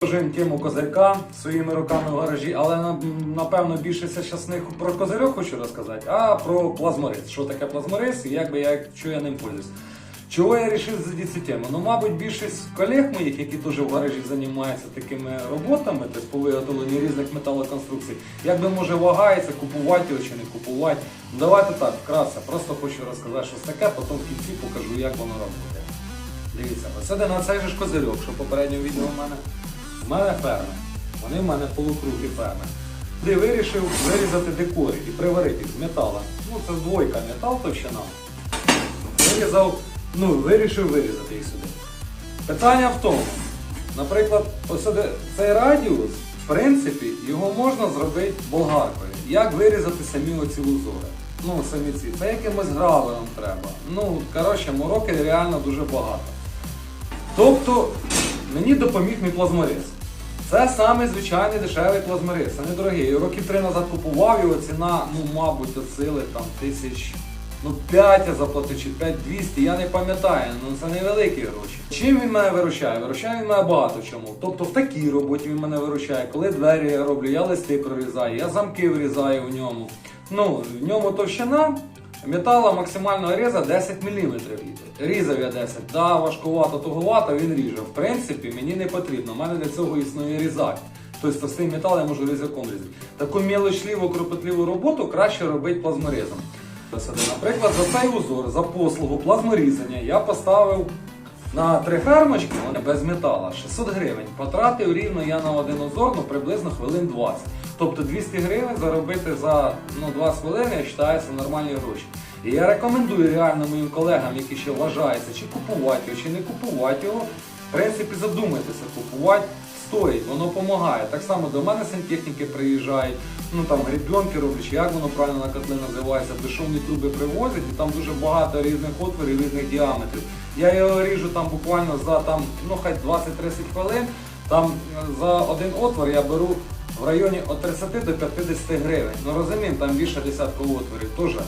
Продовжуємо тему козирка своїми руками в гаражі, але напевно більше це зараз про козирьок хочу розказати, а про плазморез. Що таке плазморез і як би я, що я ним пользуюсь. Чого я вирішив задіти цю тему? Ну, мабуть, більшість колег моїх, які теж в гаражі займаються такими роботами, тобто по виготовленню різних металоконструкцій, як би може вагається, купувати його чи не купувати. Давайте так, вкратце, просто хочу розказати щось таке, потім в кінці покажу, як воно працює. Дивіться, посади на цей же ж козирьок, що попередньо відео в мене. У мене ферми. Вони в мене полукруглі ферми. Де вирішив вирізати декори і приварити з металу. Ну це двойка метал товщина. Вирізав, ну, вирішив вирізати їх сюди. Питання в тому, наприклад, ось цей радіус, в принципі, його можна зробити болгаркою. Як вирізати самі оці узори? Ну, самі ці. Це якимось гравером треба. Ну, коротше, мороки реально дуже багато. Тобто мені допоміг мій плазморез. Це самий звичайний дешевий плазморез, це недорогий. Років три назад купував його, ціна, ну, мабуть, до сили там тисяч. Ну, 5 я заплатив чи 5200, я не пам'ятаю, ну це невеликі гроші. Чим він мене виручає? Виручає він мене багато чому. Тобто в такій роботі він мене виручає. Коли двері я роблю, я листи прорізаю, я замки врізаю в ньому. Ну, в ньому товщина металу максимального різа 10 мм. Різав я 10. Да, важкувато, туговато, він ріже. В принципі, мені не потрібно. У мене для цього існує різак. Тобто товстий метал я можу різаком різати. Таку мілочливу, кропотливу роботу краще робити плазморезом. Наприклад, за цей узор, за послугу плазморізання я поставив на три фермочки, без метала, 600 гривень. Потратив рівно я на один узор, ну приблизно хвилин 20. Тобто 200 гривень заробити за ну, 20 хвилин, я нормальні гроші. І я рекомендую реально моїм колегам, які ще вважаються, чи купувати його, чи не купувати його. В принципі, задумайтеся, купувати стоїть, воно допомагає. Так само до мене сантехніки приїжджають, ну там гребенки роблять, як воно правильно на котли називається, безшовні труби привозять, і там дуже багато різних отворів, різних діаметрів. Я його ріжу там буквально за там, ну хай 20-30 хвилин. Там е, за один отвор я беру в районі від 30 до 50 гривень. Ну розуміємо, там більше десятку отворів. Теж,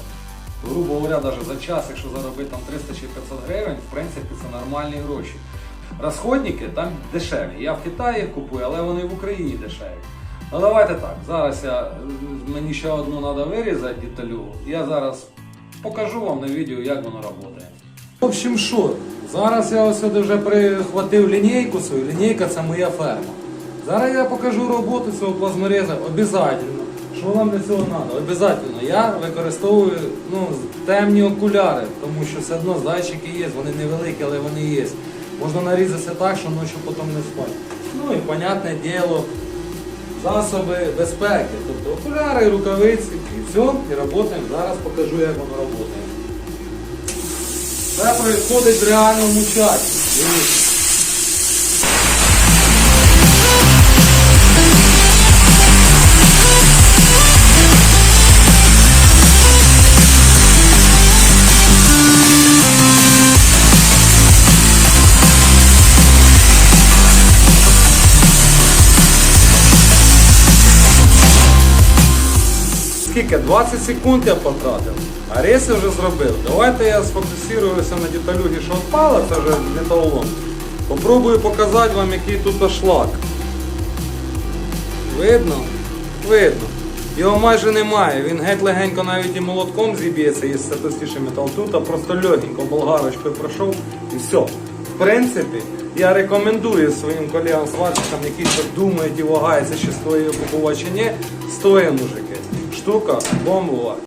грубо говоря, навіть за час, якщо заробити там 300 чи 500 гривень, в принципі, це нормальні гроші. Розходники там дешеві. Я в Китаї їх купую, але вони в Україні дешеві. Ну давайте так. Зараз я, мені ще одну треба вирізати деталю. Я зараз покажу вам на відео, як воно працює. В общем, що? Зараз я ось вже прихватив лінійку свою. Лінійка це моя ферма. Зараз я покажу роботу цього плазмореза обов'язково. Що вам для цього треба? Обов'язково. Я використовую ну, темні окуляри, тому що все одно зайчики є, вони невеликі, але вони є. Можна нарізатися так, що ночі потім не спати. Ну і, понятне діло, засоби безпеки. Тобто окуляри, рукавиці і все, і працюємо. Зараз покажу, як воно працює. Це происходить в реальному часі. Скільки? 20 секунд я потратив, а рейси вже зробив. Давайте я сфокусуюся на деталюгі, що відпала, це вже металолом. Попробую показати вам, який тут шлак. Видно? Видно. Його майже немає, він геть легенько навіть і молотком зіб'ється, є все товстіший метал. Тут а просто легенько болгарочкою пройшов і все. В принципі, я рекомендую своїм колегам сварщикам, які думають і вагаються, чи стоїть купувати чи ні, стоїть мужики. Штука бомбова.